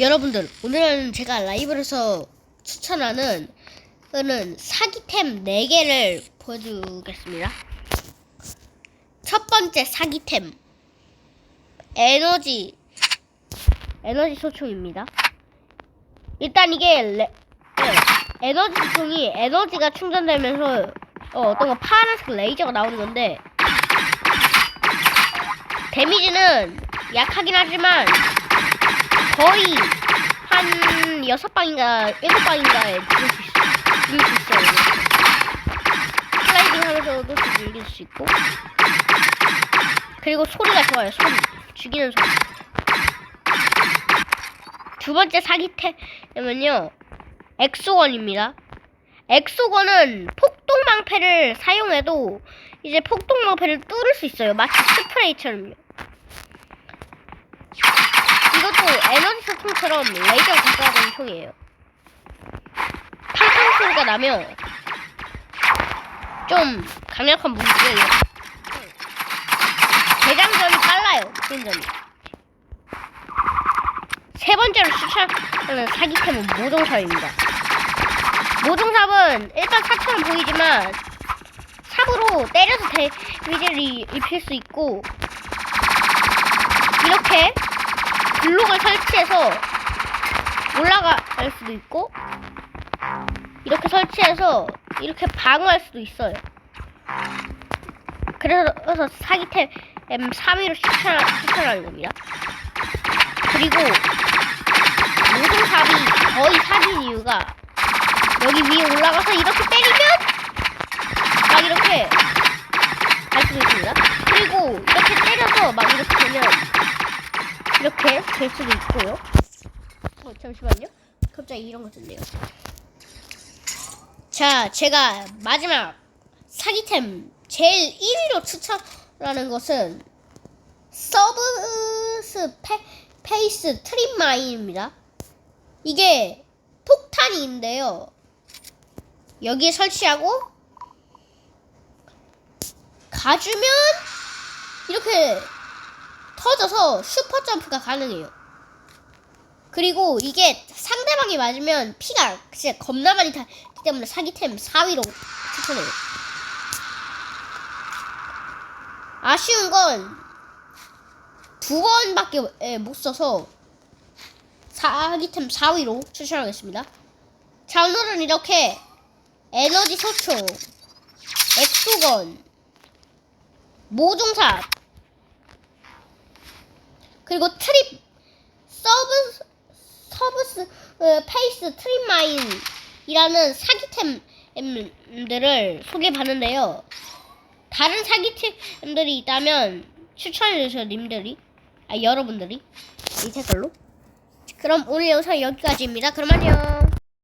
여러분들 오늘은 제가 라이브에서 추천하는 는 사기템 4개를 보여주겠습니다. 첫 번째 사기템 에너지 에너지 소총입니다. 일단 이게 레, 네, 에너지 소총이 에너지가 충전되면서 어, 어떤 거 파란색 레이저가 나오는 건데 데미지는 약하긴 하지만 거의 한 여섯 방인가 일곱 방인가에 죽일 수 있어. 죽일 수 있어요. 슬라이딩 하면서도 죽일 수 있고. 그리고 소리가 좋아요. 소리. 죽이는 소리. 두 번째 사기템은요. 엑소건입니다. 엑소건은 폭동망패를 사용해도 이제 폭동망패를 뚫을 수 있어요. 마치 스프레이처럼요. 이것도 에너지 소총처럼 레이저가 발사되는 총이에요. 탕탕 소리가 나면 좀 강력한. 이거. 대장전이 빨라요. 대장전이. 세 번째로 추천하는 사기템은 모종삽입니다. 모종삽은 일단 사처럼 보이지만 삽으로 때려서 데미지를 입힐 수 있고 이렇게 블록을 설치해서 올라갈 수도 있고 이렇게 설치해서 이렇게 방어할 수도 있어요. 그래서 사기템 3위로 추천, 추천하는 겁니다. 그리고 모든 삽이 거의 사기인 이유가 여기 위에 올라가서 이렇게 때리면 막 이렇게 갈 수도 있습니다. 그리고 이렇게 때려서 막 이렇게 되면 이렇게 될 수도 있고요. 어, 잠시만요. 갑자기 이런 거 떴네요. 자, 제가 마지막 사기템 제일 1위로 추천하는 것은 서브스 페, 페이스 트림마인입니다. 이게 폭탄이 있는데요. 여기에 설치하고 가주면 이렇게 터져서 슈퍼 점프가 가능해요. 그리고 이게 상대방이 맞으면 피가 진짜 겁나 많이 타기 때문에 사기템 4위로 추천해요. 아쉬운 건두 번밖에 예, 못 써서 사기템 4위로 추천하겠습니다. 자 오늘은 이렇게 에너지 소총, 엑소건, 모종삽 그리고 트립 서브 서브스 어, 페이스 트립마인이라는 사기템들을 소개해봤는데요. 다른 사기템들이 있다면 추천해주세요, 님들이. 아, 여러분들이. 이 댓글로. 그럼 오늘 영상 여기까지입니다. 그럼 안녕.